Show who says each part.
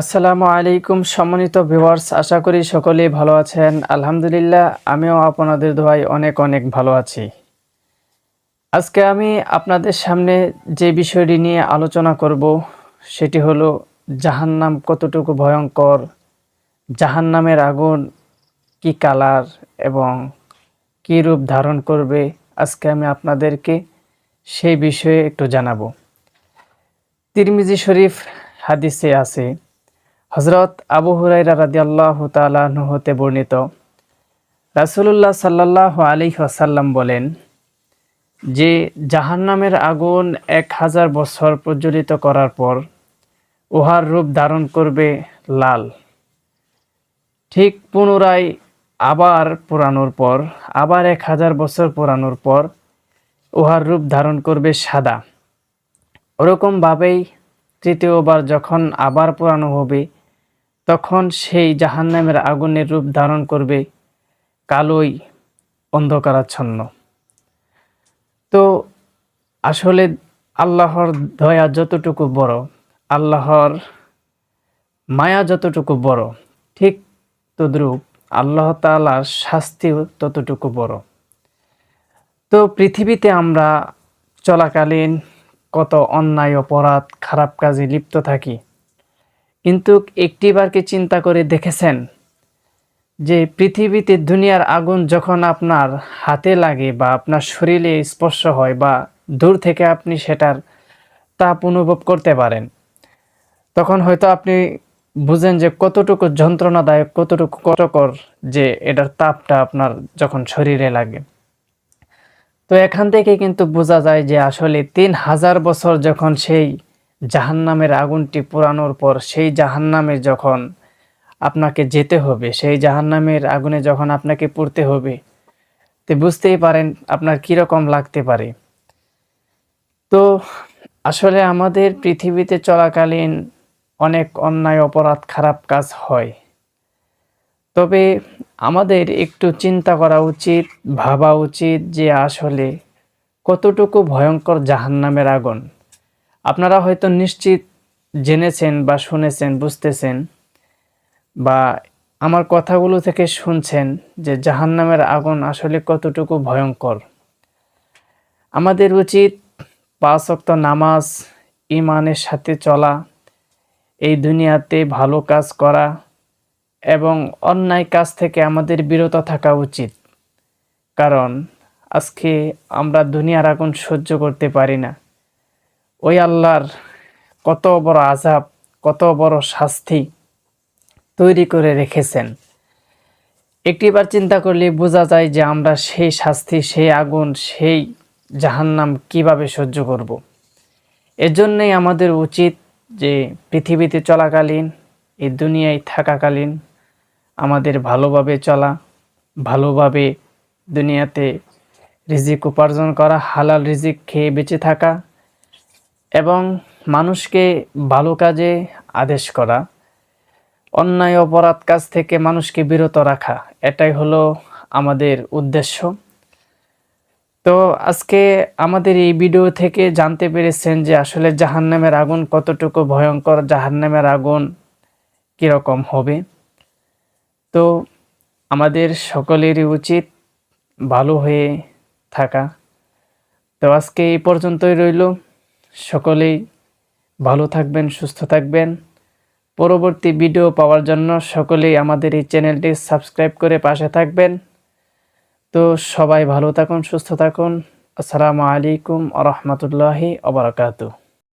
Speaker 1: আসসালামু আলাইকুম সম্মানিত ভিউয়ার্স, আশা করি সকলেই ভালো আছেন। আলহামদুলিল্লাহ, আমিও আপনাদের দোয়ায় অনেক অনেক ভালো আছি। আজকে আমি আপনাদের সামনে যে বিষয়টি নিয়ে আলোচনা করব, সেটি হলো জাহান্নাম কতটুকু ভয়ঙ্কর, জাহান্নামের আগুন কি কালার এবং কী রূপ ধারণ করবে, আজকে আমি আপনাদেরকে সেই বিষয়ে একটু জানাব। তিরমিজি শরীফ হাদিসে আছে হজরত আবু হুরাইরা রাদিয়াল্লাহু তাআলা হতে বর্ণিত। রাসূলুল্লাহ সাল্লাল্লাহু আলাইহি ওয়াসাল্লাম বলেন, যে জাহান্নামের আগুন এক হাজার বছর প্রজ্বলিত করার পর উহার রূপ ধারণ করবে লাল। ঠিক পুনরায় আবার পুরানোর পর, আবার এক হাজার বছর পুরানোর পর উহার রূপ ধারণ করবে সাদা। ওরকমভাবেই তৃতীয়বার যখন আবার পুরানো হবে তখন সেই জাহান্নামের আগুনের রূপ ধারণ করবে কালোই অন্ধকারাচ্ছন্ন। তো আসলে আল্লাহর দয়া যতটুকু বড়, আল্লাহর মায়া যতটুকু বড়, ঠিক তদ্রূপ আল্লাহ তালার শাস্তিও ততটুকু বড়। তো পৃথিবীতে আমরা চলাকালীন কত অন্যায়, অপরাধ, খারাপ কাজে লিপ্ত থাকি কিন্তু একটিবারকে চিন্তা করে দেখেছেন যে পৃথিবীতে দুনিয়ার আগুন যখন আপনার হাতে লাগে বা আপনার শরীরে স্পর্শ হয় বা দূর থেকে আপনি সেটার তাপ অনুভব করতে পারেন, তখন হয়তো আপনি বুঝেন যে কতটুকু যন্ত্রণাদায়ক, কতটুকু কষ্টকর যে এটার তাপটা আপনার যখন শরীরে লাগে। তো এখান থেকে কিন্তু বোঝা যায় যে আসলে তিন হাজার বছর যখন সেই জাহান্নামের আগুনটি পোড়ানোর পর সেই জাহান্নামে যখন আপনাকে যেতে হবে, সেই জাহান্নামের আগুনে যখন আপনাকে পড়তে হবে, তো বুঝতেই পারেন আপনার কীরকম লাগতে পারে। তো আসলে আমাদের পৃথিবীতে চলাকালীন অনেক অন্যায়, অপরাধ, খারাপ কাজ হয়। তবে আমাদের একটু চিন্তা করা উচিত, ভাবা উচিত যে আসলে কতটুকু ভয়ঙ্কর জাহান্নামের আগুন। আপনারা হয়তো নিশ্চিত জেনেছেন বা শুনেছেন, বুঝতেছেন বা আমার কথাগুলো থেকে শুনছেন যে জাহান্নামের আগুন আসলে কতটুকু ভয়ঙ্কর। আমাদের উচিত পাঁচ নামাজ ইমানের সাথে চলা, এই দুনিয়াতে ভালো কাজ করা এবং অন্যায় কাজ থেকে আমাদের বিরত থাকা উচিত। কারণ আজকে আমরা দুনিয়ার আগুন সহ্য করতে পারি না। ওই আল্লাহর কত বড় আজাব কত বড় শাস্তি তৈরি করে রেখেছেন একটিবার চিন্তা করলে বোঝা যায় যে আমরা সেই শাস্তি, সেই আগুন, সেই জাহান্নাম কীভাবে সহ্য করব। এজন্যই আমাদের উচিত যে পৃথিবীতে চলাকালীন, এই দুনিয়ায় থাকাকালীন আমাদের ভালোভাবে চলা, ভালোভাবে দুনিয়াতে রিজিক উপার্জন করা, হালাল রিজিক খেয়ে বেঁচে থাকা এবং মানুষকে ভালো কাজে আদেশ করা, অন্যায় অপরাধ কাজ থেকে মানুষকে বিরত রাখা, এটাই হলো আমাদের উদ্দেশ্য। তো আজকে আমাদের এই ভিডিও থেকে জানতে পেরেছেন যে আসলে জাহান্নামের আগুন কতটুকু ভয়ঙ্কর, জাহান্নামের আগুন কীরকম হবে। তো আমাদের সকলেরই উচিত ভালো হয়ে থাকা। তো আজকে এই পর্যন্তই রইল। সকলেই ভালো থাকবেন, সুস্থ থাকবেন। পরবর্তী ভিডিও পাওয়ার জন্য সকলেই আমাদের এই চ্যানেলটি সাবস্ক্রাইব করে পাশে থাকবেন। তো সবাই ভালো থাকুন, সুস্থ থাকুন। আসসালামু আলাইকুম আ রহমতুল্লাহি আবরকাতু